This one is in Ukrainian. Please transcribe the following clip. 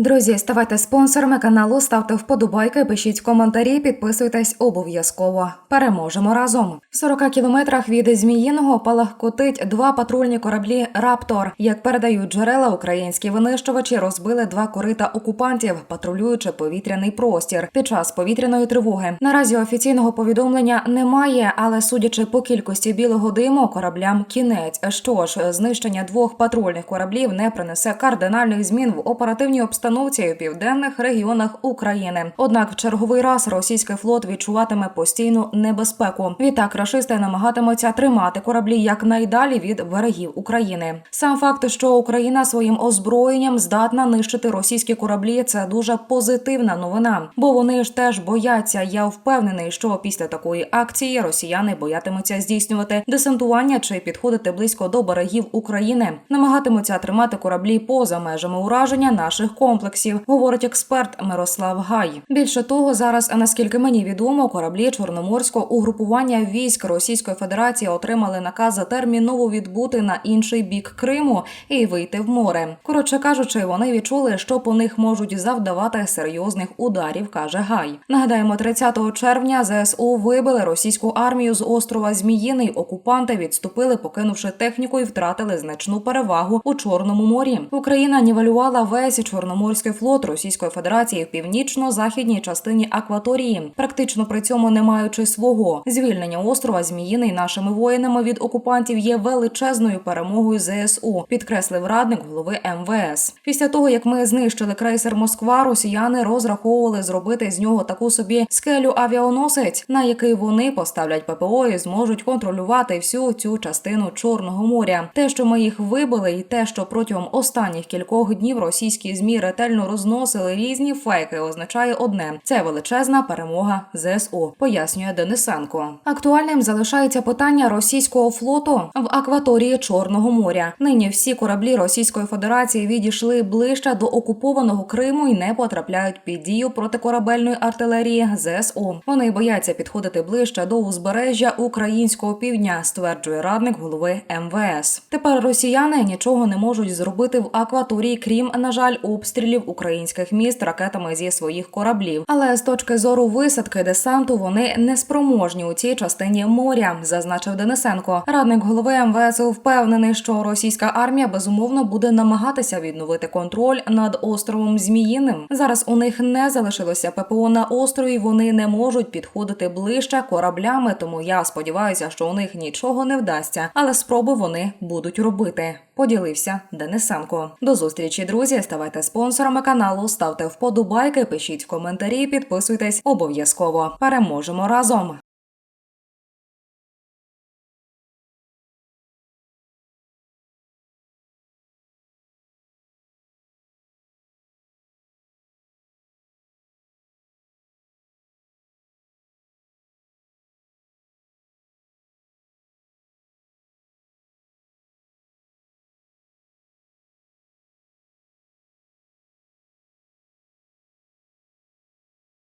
Друзі, ставайте спонсорами каналу, ставте вподобайки, пишіть коментарі, підписуйтесь обов'язково. Переможемо разом. В 40 кілометрах від Зміїного палахкотить два патрульні кораблі Раптор. Як передають джерела, українські винищувачі розбили два корита окупантів, патрулюючи повітряний простір під час повітряної тривоги. Наразі офіційного повідомлення немає, але судячи по кількості білого диму, кораблям кінець. Що ж, знищення двох патрульних кораблів не принесе кардинальних змін в оперативній обстановці у південних регіонах України. Однак в черговий раз російський флот відчуватиме постійну небезпеку. Відтак рашисти намагатимуться тримати кораблі якнайдалі від берегів України. Сам факт, що Україна своїм озброєнням здатна нищити російські кораблі, це дуже позитивна новина, бо вони ж теж бояться. Я впевнений, що після такої акції росіяни боятимуться здійснювати десантування чи підходити близько до берегів України, намагатимуться тримати кораблі поза межами ураження наших комплексів, говорить експерт Мирослав Гай. Більше того, зараз, наскільки мені відомо, кораблі чорноморського угрупування військ Російської Федерації отримали наказ терміново відбути на інший бік Криму і вийти в море. Коротше кажучи, вони відчули, що по них можуть завдавати серйозних ударів, каже Гай. Нагадаємо, 30 червня ЗСУ вибили російську армію з острова Зміїний. Окупанти відступили, покинувши техніку і втратили значну перевагу у Чорному морі. Україна нівелювала весь Чорноморський флот Російської Федерації в північно-західній частині акваторії, практично при цьому не маючи свого звільнення острова Зміїний нашими воїнами від окупантів є величезною перемогою ЗСУ, підкреслив радник голови МВС. Після того як ми знищили крейсер Москва, росіяни розраховували зробити з нього таку собі скелю авіаносець, на який вони поставлять ППО і зможуть контролювати всю цю частину Чорного моря. Те, що ми їх вибили, і те, що протягом останніх кількох днів російські змі ретельно розносили різні фейки, означає одне: це величезна перемога ЗСУ, пояснює Денисенко. Актуальним залишається питання російського флоту в акваторії Чорного моря. Нині всі кораблі Російської Федерації відійшли ближче до окупованого Криму і не потрапляють під дію протикорабельної артилерії ЗСУ. Вони бояться підходити ближче до узбережжя українського півдня, стверджує радник голови МВС. Тепер росіяни нічого не можуть зробити в акваторії, крім на жаль, обстрілів українських міст ракетами зі своїх кораблів. Але з точки зору висадки десанту вони не спроможні у цій частині моря, зазначив Денисенко. Радник голови МВС впевнений, що російська армія безумовно буде намагатися відновити контроль над островом Зміїним. Зараз у них не залишилося ППО на острові. Вони не можуть підходити ближче кораблями. Тому я сподіваюся, що у них нічого не вдасться, але спроби вони будуть робити. Поділився Денисенко. До зустрічі, друзі. Ставайте спонсорами каналу, ставте вподобайки, пишіть в коментарі, підписуйтесь обов'язково. Переможемо разом.